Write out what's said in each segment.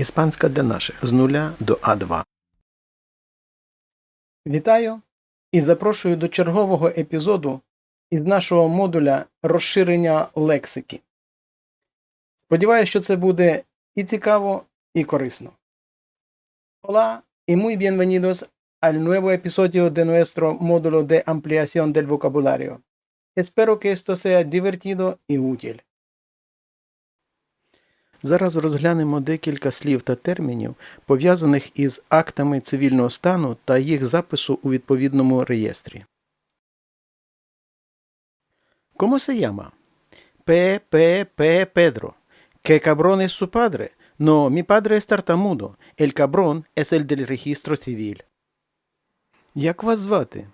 Іспанська для наших з нуля до А2. Вітаю і запрошую до чергового епізоду із нашого модуля розширення лексики. Сподіваюся, що це буде і цікаво, і корисно. Hola y muy bienvenidos al nuevo episodio de nuestro módulo de ampliación del vocabulario. Espero que esto sea divertido y útil. Зараз розглянемо декілька слів та термінів, пов'язаних із актами цивільного стану та їх запису у відповідному реєстрі. ¿Cómo se llama? P. P. P. Pedro. ¿Qué cabrón es su padre? No, mi padre es tartamudo. Як вас звати?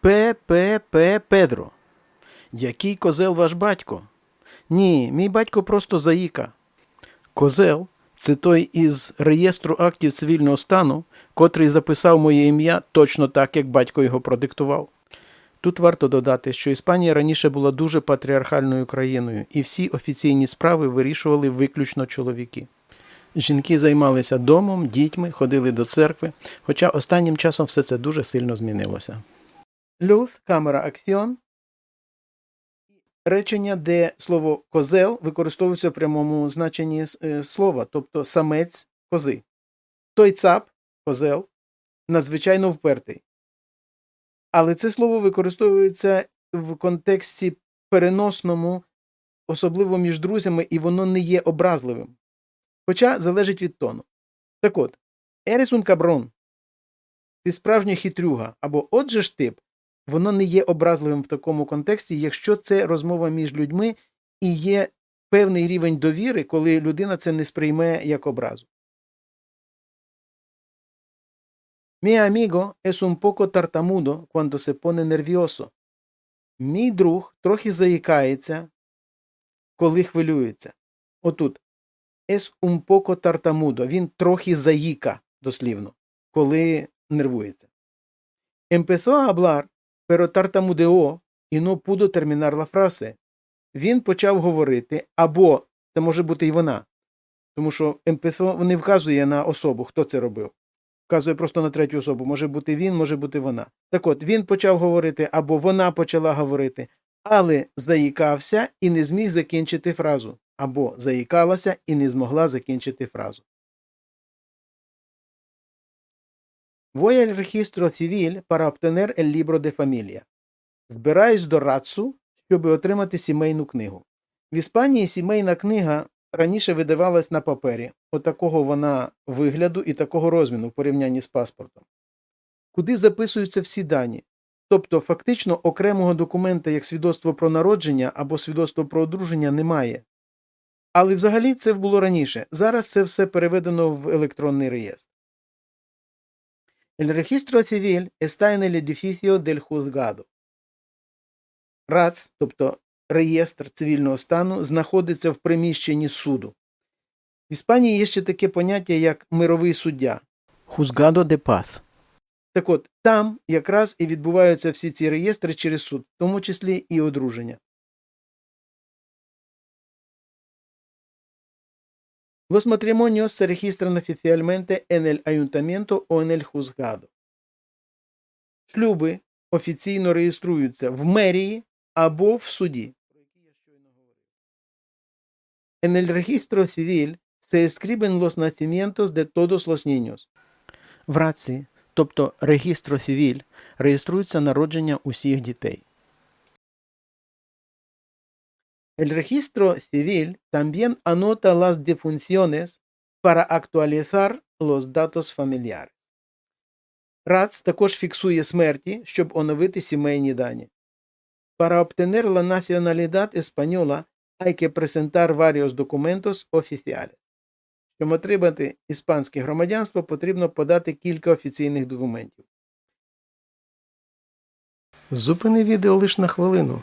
П. П. Педро. Який козел ваш батько? Ні, мій батько просто заїка. Козел це той із реєстру актів цивільного стану, котрий записав моє ім'я точно так, як батько його продиктував. Тут варто додати, що Іспанія раніше була дуже патріархальною країною, і всі офіційні справи вирішували виключно чоловіки. Жінки займалися домом, дітьми, ходили до церкви, хоча останнім часом все це дуже сильно змінилося. Luz, камера, акціон. Речення, де слово козел використовується в прямому значенні е, слова, тобто самець кози. Той цап, козел, надзвичайно впертий. Але це слово використовується в контексті переносному, особливо між друзями, і воно не є образливим. Хоча залежить від тону. Так от, Ерес un каброн. Ти справжня хитрюга, або отже ж тип, воно не є образливим в такому контексті, якщо це розмова між людьми і є певний рівень довіри, коли людина це не сприйме як образу. Mi amigo es un poco tartamudo cuando se pone nervioso. Мій друг трохи заїкається, коли хвилюється. Отут. Es un poco tartamudo. Він трохи заїка, дослівно, коли нервується. Empezó a hablar, pero tartamudeó y no pudo terminar la frase. Він почав говорити, або це може бути і вона, тому що empezó не вказує на особу, хто це робив. Вказує просто на третю особу. Може бути він, може бути вона. Так от, він почав говорити, або вона почала говорити, але заїкався і не зміг закінчити фразу, або заїкалася і не змогла закінчити фразу. Voy al registro civil para obtener el libro de familia. Збираюсь до РАЦУ, щоб отримати сімейну книгу. В Іспанії сімейна книга раніше видавалась на папері, отакого вона вигляду і такого розміру в порівнянні з паспортом, куди записуються всі дані. Тобто, фактично окремого документа як свідоцтво про народження або свідоцтво про одруження немає. Але взагалі це було раніше. Зараз це все переведено в електронний реєстр. El registro civil está en el edificio del juzgado. РАЦ, тобто реєстр цивільного стану, знаходиться в приміщенні суду. В Іспанії є ще таке поняття, як мировий суддя. Juzgado de paz. Так от, там якраз і відбуваються всі ці реєстри через суд, в тому числі і одруження. Los matrimonios se registran oficialmente en el ayuntamiento o en el juzgado. Шлюби офіційно реєструються в мерії або в суді. En el registro civil se escriben los nacimientos de todos los niños. В раці, тобто регістро цивіль, реєструються народження усіх дітей. El registro civil también anota las defunciones para actualizar los datos familiares. РАЦ також фіксує смерті, щоб оновити сімейні дані. Para obtener la nacionalidad española hay que presentar varios documentos oficiales. Щоб отримати іспанське громадянство, потрібно подати кілька офіційних документів. Зупини відео лише на хвилину